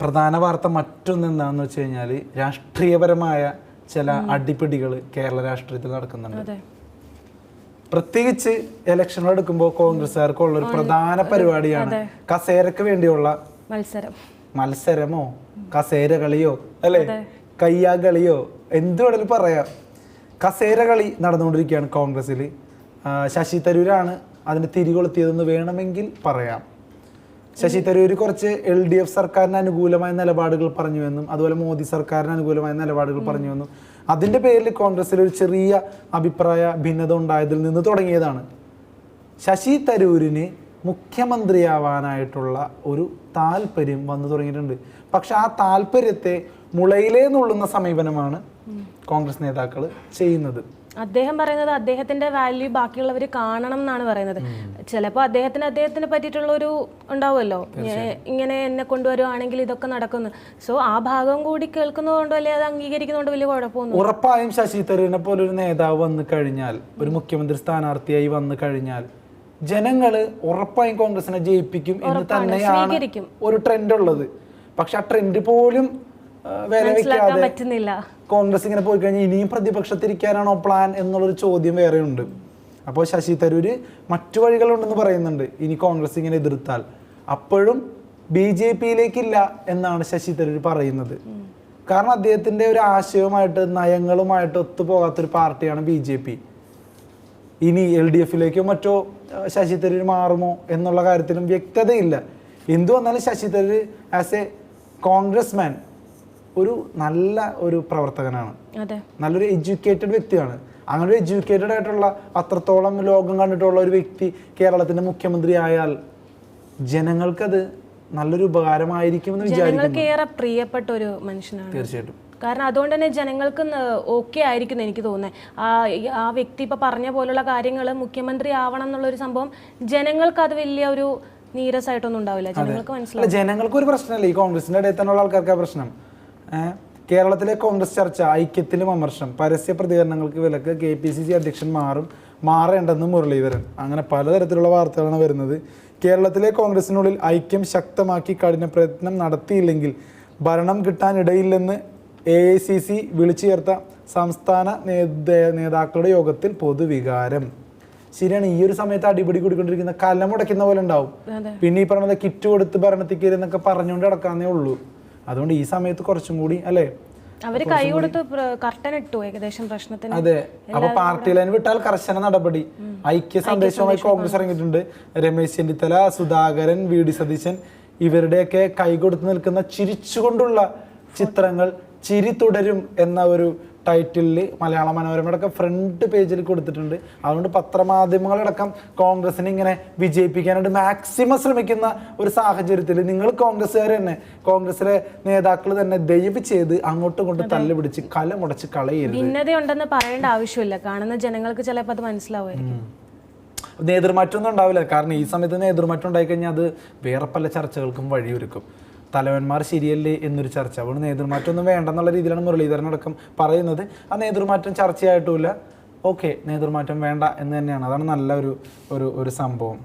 പ്രധാന വാർത്ത മറ്റൊന്ന് എന്താണെന്ന് വെച്ച് കഴിഞ്ഞാൽ രാഷ്ട്രീയപരമായ ചില അടിപിടികൾ കേരള രാഷ്ട്രീയത്തിൽ നടക്കുന്നുണ്ട്. പ്രത്യേകിച്ച് ഇലക്ഷനുകൾ എടുക്കുമ്പോൾ കോൺഗ്രസ്സുകാർക്കുള്ള ഒരു പ്രധാന പരിപാടിയാണ് കസേരക്ക് വേണ്ടിയുള്ള മത്സരം. മത്സരമോ? കസേര കളിയോ? അല്ലെ? കയ്യാ കളിയോ? എന്ത് വേണേലും പറയാം. കസേര കളി നടന്നുകൊണ്ടിരിക്കുകയാണ് കോൺഗ്രസ്സിൽ ശശി തരൂരാണ് അതിന് തിരികൊളുത്തിയതെന്ന് വേണമെങ്കിൽ പറയാം. ശശി തരൂർ കുറച്ച് എൽ ഡി എഫ് സർക്കാരിന് അനുകൂലമായ നിലപാടുകൾ പറഞ്ഞുവെന്നും അതുപോലെ മോദി സർക്കാരിന് അനുകൂലമായ നിലപാടുകൾ പറഞ്ഞുവെന്നും. അതിന്റെ പേരിൽ കോൺഗ്രസിൽ ഒരു ചെറിയ അഭിപ്രായ ഭിന്നത ഉണ്ടായതിൽ നിന്ന് തുടങ്ങിയതാണ്. ശശി തരൂരിന് മുഖ്യമന്ത്രിയാവാനായിട്ടുള്ള ഒരു താല്പര്യം വന്നു തുടങ്ങിയിട്ടുണ്ട്. പക്ഷെ ആ താല്പര്യത്തെ മുളയിലേ നുള്ളുന്ന സമീപനമാണ് കോൺഗ്രസ് നേതാക്കൾ ചെയ്യുന്നത്. അദ്ദേഹം പറയുന്നത് അദ്ദേഹത്തിന്റെ വാല്യൂ ബാക്കിയുള്ളവർ കാണണം എന്നാണ് പറയുന്നത്. ചിലപ്പോൾ അദ്ദേഹത്തിന് അദ്ദേഹത്തിനെ പറ്റിയിട്ടുള്ള ഒരു ഉണ്ടാവുമല്ലോ. ഇങ്ങനെ- എന്നെ കൊണ്ടുവരുവാണെങ്കിൽ ഇതൊക്കെ നടക്കുന്നു. സോ ആ ഭാഗം കൂടി കേൾക്കുന്നതുകൊണ്ടോ അല്ലെങ്കിൽ അത് അംഗീകരിക്കുന്നതുകൊണ്ടോ വലിയ കുഴപ്പമൊന്നും ഉറപ്പായും ശശി തരൂരിനെ പോലെ ഒരു നേതാവ് വന്നു കഴിഞ്ഞാൽ ഒരു മുഖ്യമന്ത്രി സ്ഥാനാർത്ഥിയായി വന്നു കഴിഞ്ഞാൽ ജനങ്ങൾ ഉറപ്പായും കോൺഗ്രസിനെ ജയിപ്പിക്കും എന്ന് തന്നെയാണ്. ഒരു ട്രെൻഡ് ഉള്ളത്. പക്ഷെ ആ ട്രെൻഡ് പോലും മനസ്സിലാക്കാൻ പറ്റുന്നില്ല. കോൺഗ്രസ് ഇങ്ങനെ പോയി കഴിഞ്ഞാൽ ഇനിയും പ്രതിപക്ഷത്തിരിക്കാനാണോ പ്ലാൻ എന്നുള്ളൊരു ചോദ്യം വേറെയുണ്ട്. അപ്പോൾ ശശി തരൂര് മറ്റു വഴികളുണ്ടെന്ന് പറയുന്നുണ്ട്. ഇനി കോൺഗ്രസ് ഇങ്ങനെ എതിർത്താൽ. അപ്പോഴും ബി ജെ പിയിലേക്കില്ല എന്നാണ് ശശി തരൂർ പറയുന്നത്. കാരണം അദ്ദേഹത്തിന്റെ ഒരു ആശയവുമായിട്ട് നയങ്ങളുമായിട്ട് ഒത്തുപോകാത്തൊരു പാർട്ടിയാണ് ബി ജെ പി. ഇനി എൽ ഡി എഫിലേക്കോ മറ്റോ ശശി തരൂർ മാറുമോ എന്നുള്ള കാര്യത്തിലും വ്യക്തതയില്ല. എന്തു വന്നാലും Shashi Tharoor as a Congress man ഒരു നല്ല ഒരു പ്രവർത്തകനാണ്. അതെ. നല്ലൊരു എഡ്യൂക്കേറ്റഡ് വ്യക്തിയാണ്. അങ്ങനെ ഒരു എഡ്യൂക്കേറ്റഡ് ആയിട്ടുള്ള അത്രത്തോളം ലോകം കണ്ടിട്ടുള്ള ഒരു വ്യക്തി കേരളത്തിന്റെ മുഖ്യമന്ത്രി ആയാൽ ജനങ്ങൾക്കത് നല്ലൊരു ഉപകാരമായിരിക്കുമെന്ന് വിചാരിക്കുന്നു. ഏറെ പ്രിയപ്പെട്ട ഒരു മനുഷ്യനാണ്. തീർച്ചയായിട്ടും. കാരണം അതുകൊണ്ട് തന്നെ ജനങ്ങൾക്ക് ഓക്കെ ആയിരിക്കും എനിക്ക് തോന്നുന്നത് ആ ആ വ്യക്തി ഇപ്പൊ പറഞ്ഞ പോലുള്ള കാര്യങ്ങൾ മുഖ്യമന്ത്രി ആവണം എന്നുള്ള ഒരു സംഭവം ജനങ്ങൾക്ക് അത് വലിയ ഒരു നീരസായിട്ടൊന്നും ഉണ്ടാവില്ല. ജനങ്ങൾക്ക് മനസ്സിലാവും. ജനങ്ങൾക്ക് ഒരു പ്രശ്നമല്ല ഈ കോൺഗ്രസിന്റെ ഇടയിൽ തന്നെയുള്ള ആൾക്കാർക്ക് പ്രശ്നം. കേരളത്തിലെ കോൺഗ്രസ് ചർച്ച ഐക്യത്തിലും അമർഷം പരസ്യ പ്രതികരണങ്ങൾക്ക് വിലക്ക് കെ പി സി സി അധ്യക്ഷൻ മാറും മാറേണ്ടെന്ന് മുരളീധരൻ. അങ്ങനെ പലതരത്തിലുള്ള വാർത്തകളാണ് വരുന്നത്. കേരളത്തിലെ കോൺഗ്രസിനുള്ളിൽ ഐക്യം ശക്തമാക്കി കഠിന പ്രയത്നം നടത്തിയില്ലെങ്കിൽ ഭരണം കിട്ടാനിടയില്ലെന്ന് എ ഐ സി സി വിളിച്ചു ചേർത്ത സംസ്ഥാന നേതാക്കളുടെ യോഗത്തിൽ പൊതുവികാരം. ശരിയാണ് ഈ ഒരു സമയത്ത് അടിപിടി കൂടിക്കൊണ്ടിരിക്കുന്ന കലമുടയ്ക്കുന്ന പോലെ ഉണ്ടാവും. പിന്നെ ഈ പറഞ്ഞത് കിറ്റ് കൊടുത്ത് ഭരണത്തിൽ കയറി എന്നൊക്കെ പറഞ്ഞുകൊണ്ട് കിടക്കാന്നേ ഉള്ളൂ. അതുകൊണ്ട് ഈ സമയത്ത് കുറച്ചും കൂടി അല്ലേ? അവർ കൈ കൊടുത്ത് കർട്ടൻ ഇട്ടു ഏകദേശം പ്രശ്നത്തിന്. അതെ. അപ്പൊ പാർട്ടി ലൈൻ വിട്ടാൽ കർശന നടപടി. ഐക്യ സന്ദേശവുമായി കോൺഗ്രസ് ഇറങ്ങിയിട്ടുണ്ട്. രമേശ് ചെന്നിത്തല സുധാകരൻ വി ഡി സതീശൻ ഇവരുടെയൊക്കെ കൈ കൊടുത്ത് നിൽക്കുന്ന ചിരിച്ചുകൊണ്ടുള്ള ചിത്രങ്ങൾ ചിരി തുടരും എന്ന ഒരു ടൈറ്റിലിൽ മലയാള മനോരമയുടെ ഫ്രണ്ട് പേജിൽ കൊടുത്തിട്ടുണ്ട്. അതുകൊണ്ട് പത്രമാധ്യമങ്ങളടക്കം കോൺഗ്രസിനെ ഇങ്ങനെ വിജയിപ്പിക്കാനായിട്ട് മാക്സിമം ശ്രമിക്കുന്ന ഒരു സാഹചര്യത്തിൽ നിങ്ങൾ കോൺഗ്രസ്സുകാർ തന്നെ കോൺഗ്രസിലെ നേതാക്കൾ തന്നെ ദയവ് ചെയ്ത് അങ്ങോട്ടും ഇങ്ങോട്ടും തല്ലുപിടിച്ച് കല മുടച്ച് കളയരുത്. ഭിന്നതയുണ്ടെന്ന് പറയേണ്ട ആവശ്യമില്ല. കാണുന്ന ജനങ്ങൾക്ക് ചിലപ്പോൾ അത് മനസ്സിലാവുമായിരിക്കും. നേതൃമാറ്റമൊന്നും ഉണ്ടാവില്ല. കാരണം ഈ സമയത്ത് നേതൃമാറ്റം ഉണ്ടായിക്കഴിഞ്ഞാൽ അത് വേറെ പല ചർച്ചകൾക്കും വഴിയൊരുക്കും. തലവന്മാർ ശരിയല്ലേ എന്നൊരു ചർച്ച. അതുകൊണ്ട് നേതൃമാറ്റമൊന്നും വേണ്ടെന്നുള്ള രീതിയിലാണ് മുരളീധരൻ അടക്കം പറയുന്നത്. ആ നേതൃമാറ്റം ചർച്ചയായിട്ടുമില്ല. ഓക്കെ നേതൃമാറ്റം വേണ്ട എന്ന് തന്നെയാണ്. അതാണ് നല്ല ഒരു ഒരു സംഭവം.